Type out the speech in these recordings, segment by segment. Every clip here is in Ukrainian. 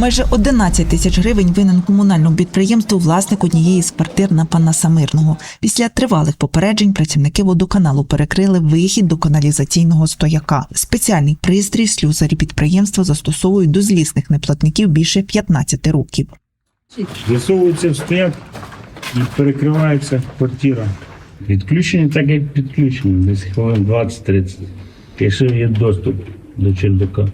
Майже 11 тисяч гривень винен комунальному підприємству власник однієї з квартир на пана Самирного. Після тривалих попереджень працівники водоканалу перекрили вихід до каналізаційного стояка. Спеціальний пристрій слюсарі підприємства застосовують до злісних неплатників більше 15 років. Засовується в стояк і перекривається квартира. Відключення так як підключення, десь хвилин 20-30. Якщо є доступ до чердака.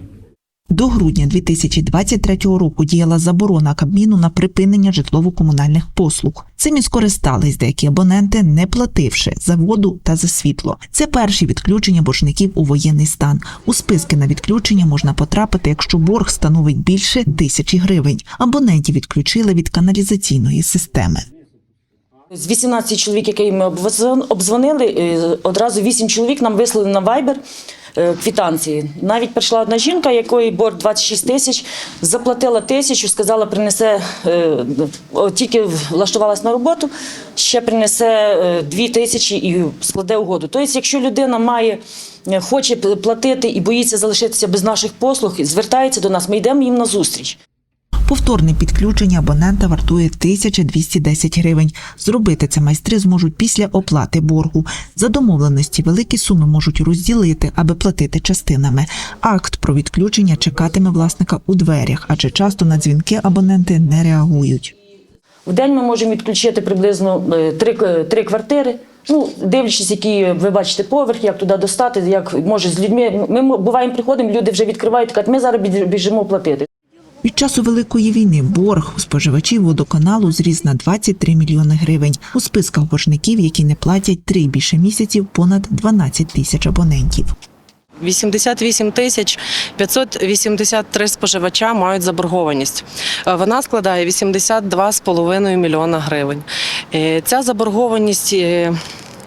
До грудня 2023 року діяла заборона Кабміну на припинення житлово-комунальних послуг. Цим і скористались деякі абоненти, не плативши за воду та за світло. Це перші відключення боржників у воєнний стан. У списки на відключення можна потрапити, якщо борг становить більше тисячі гривень. Абонентів відключили від каналізаційної системи. З 18 чоловік, яких ми обзвон- обдзвонили, е, одразу 8 чоловік нам вислали на Viber е, квитанції. Навіть прийшла одна жінка, якої борг 26 тисяч, заплатила тисячу, сказала, принесе, е, тільки влаштувалась на роботу, ще принесе 2 тисячі і складе угоду. Тобто, якщо людина має, е, хоче платити і боїться залишитися без наших послуг, звертається до нас, ми йдемо їм на зустріч. Повторне підключення абонента вартує 1210 гривень. Зробити це майстри зможуть після оплати боргу. За домовленості великі суми можуть розділити, аби платити частинами. Акт про відключення чекатиме власника у дверях, адже часто на дзвінки абоненти не реагують. В день ми можемо відключити приблизно е, три, три квартири. Ну, дивлячись, які ви бачите поверх, як туди достати, як може з людьми. Ми буваємо, приходимо, люди вже відкривають, кажуть, ми зараз біжимо платити. Від часу Великої війни борг у споживачів водоканалу зріс на 23 мільйони гривень. У списках боржників, які не платять три більше місяців, понад 12 тисяч абонентів. 88 тисяч 583 споживача мають заборгованість. Е, Вона складає 82,5 мільйона гривень. Е, Ця заборгованість е,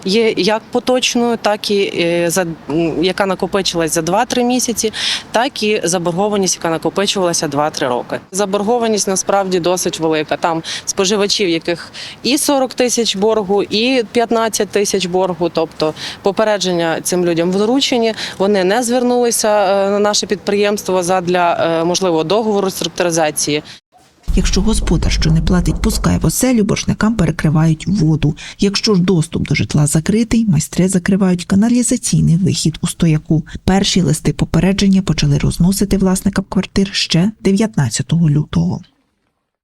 є як поточною, так і е, за яка накопичилась за 2-3 місяці, так і заборгованість, яка накопичувалася 2-3 роки. Заборгованість насправді досить велика. Там споживачів, яких і 40 тисяч боргу, і 15 тисяч боргу. Тобто попередження цим людям вручені. Вони не звернулися е, на наше підприємство задля е, можливо договору структуризації. Якщо господар, що не платить, пускає в оселю, боржникам перекривають воду. Якщо ж доступ до житла закритий, майстри закривають каналізаційний вихід у стояку. Перші листи попередження почали розносити власникам квартир ще 19 лютого.